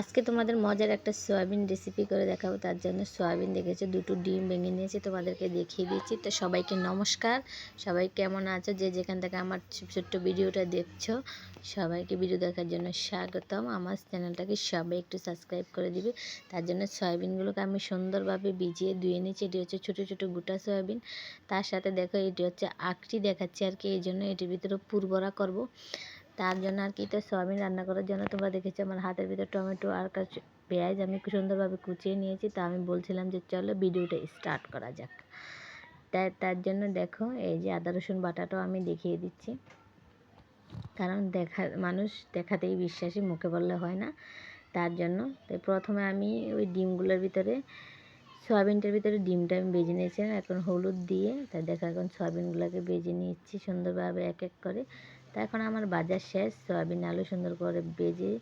আজকে তোমাদের মজার একটা সয়াবিন রেসিপি করে দেখাবো, তার জন্য সয়াবিন দেখেছ, দুটো ডিম ভেঙে নিয়েছি, তোমাদেরকে দেখিয়ে দিচ্ছি তো সবাইকে নমস্কার, সবাই কেমন আছো? যে যেখান থেকে আমার ছোট্ট ভিডিওটা দেখছ, সবাইকে ভিডিও দেখার জন্য স্বাগতম। আমার চ্যানেলটাকে সবাই একটু সাবস্ক্রাইব করে দিবে। তার জন্য সয়াবিনগুলোকে আমি সুন্দরভাবে ভিজিয়ে ধুয়ে নিয়েছি, এটি হচ্ছে ছোটো ছোটো গোটা সয়াবিন। তার সাথে দেখো, এটি হচ্ছে আকটি দেখাচ্ছি আর কি, এই জন্য এটির ভিতরে পুরবরা করব। তার জন্য আর কি তো সয়াবিন রান্না করার জন্য তোমরা দেখেছ আমার হাতের ভিতর টমেটো আর পেঁয়াজ আমি সুন্দরভাবে কুচিয়ে নিয়েছি, তা আমি বলছিলাম যে চলো ভিডিওটা স্টার্ট করা যাক। তাই তার জন্য দেখো, এই যে আদা, রসুন বাটাটাও আমি দেখিয়ে দিচ্ছি। কারণ দেখা, মানুষ দেখাতেই বিশ্বাসী, মুখে বললে হয় না। তার জন্য তাই প্রথমে আমি ওই ডিমগুলোর ভিতরে, সয়াবিনটার ভিতরে ডিমটা আমি বেজে নিয়েছিলাম, এখন হলুদ দিয়ে, তাই দেখো এখন সয়াবিনগুলোকে বেজে নিচ্ছি সুন্দরভাবে এক এক করে। তা এখন আমার বাজার শেষ। সয়াবিন আলু সুন্দর করে বেজে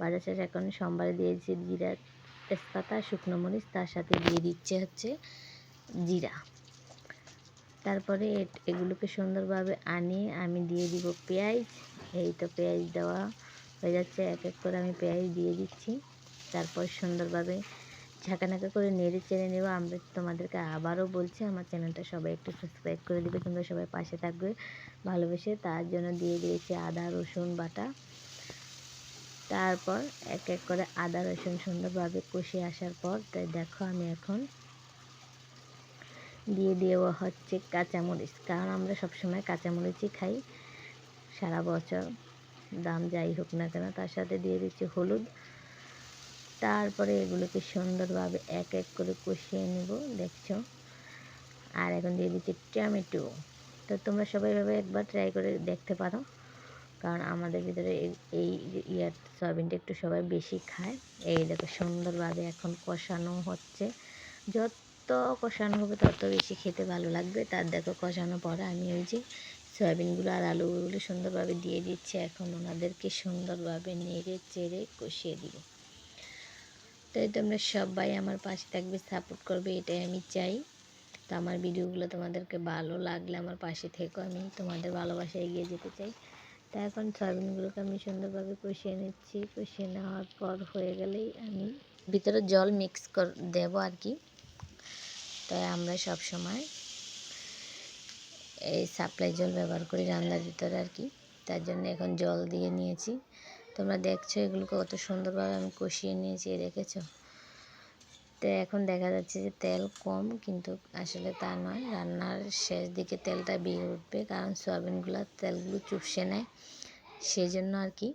বাজার শেষ। এখন সোমবারে দিয়েছি জিরা তেজপাতা, শুকনো মরিচ, তার সাথে দিয়ে দিচ্ছে হচ্ছে জিরা। তারপরে এগুলোকে সুন্দরভাবে আনিয়ে আমি দিয়ে দিব পেঁয়াজ। এই তো পেঁয়াজ দেওয়া হয়ে যাচ্ছে। এক এক করে আমি পেঁয়াজ দিয়ে দিচ্ছি। তারপর সুন্দরভাবে ঝাঁকানাকা করে নেড়ে চেড়ে নেব। আমরা তোমাদেরকে আবারও বলছি, আমার চ্যানেলটা সবাই একটু সাবস্ক্রাইব করে দিবে, তোমরা সবাই পাশে থাকবে ভালোবেসে। তার জন্য দিয়ে দিয়েছি আদা, রসুন বাটা। তারপর এক এক করে আদা, রসুন সুন্দরভাবে কষে আসার পর, তাই দেখো আমি এখন দিয়ে দেওয়া হচ্ছে কাঁচামরিচ। কারণ আমরা সবসময় কাঁচামরিচই খাই সারা বছর। দাম যাই হোক না কেন, তার সাথে দিয়ে দিচ্ছি হলুদ। তারপরে এগুলোকে সুন্দরভাবে এক এক করে কষিয়ে নেব, দেখছ? আর এখন দিয়ে দিচ্ছি টমেটো। তো তোমরা সবাই ভাবে একবার ট্রাই করে দেখতে পারো। কারণ আমাদের ভিতরে এই ইয়ার সয়াবিনটা একটু সবাই বেশি খায়। এই দেখো সুন্দরভাবে এখন কষানো হচ্ছে। যত কষানো হবে তত বেশি খেতে ভালো লাগবে। তার দেখো কষানো পরে আমি ওই যে সয়াবিনগুলো আর আলুগুলো সুন্দরভাবে দিয়ে দিচ্ছি। এখন ওনাদেরকে সুন্দরভাবে নেড়ে চেড়ে কষিয়ে দিব তাই তোমরা সবাই আমার পাশে থাকবে সাপোর্ট করবে, এটাই আমি চাই। তো আমার ভিডিওগুলো তোমাদেরকে ভালো লাগলে আমার পাশে থেকো, আমি তোমাদের ভালোবাসা এগিয়ে যেতে চাই। তা এখন সয়াবিনগুলোকে আমি সুন্দরভাবে কষিয়ে নিচ্ছি। কষিয়ে নেওয়ার পর হয়ে গেলেই আমি ভিতরে জল মিক্স কর দেব আর কি। তাই আমরা সব সময় এই সাপ্লাই জল ব্যবহার করি রান্নার ভিতরে আর কি। তার জন্য এখন জল দিয়ে নিয়েছি। তোমরা দেখছ এগুলোকে কত সুন্দরভাবে আমি কষিয়ে নিয়েছি রেখেছো তো এখন দেখা যাচ্ছে যে তেল কম, কিন্তু আসলে তা নয়। রান্নার শেষ দিকে তেলটা বেরিয়ে উঠবে, কারণ সয়াবিনগুলো তেলগুলো চুপসে নেয় সেই জন্য আর কি।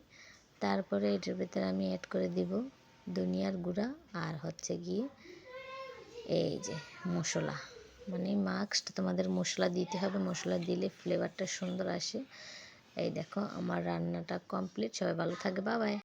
তারপরে এটার ভিতরে আমি অ্যাড করে দিব দুনিয়ার গুঁড়া আর হচ্ছে গিয়ে এই যে মশলা। মানে মাস্কটা তোমাদের মশলা দিতে হবে, মশলা দিলে ফ্লেভারটা সুন্দর আসে। এই দেখো আমার রান্নাটা কমপ্লিট সবাই ভালো থাকবে বাবাই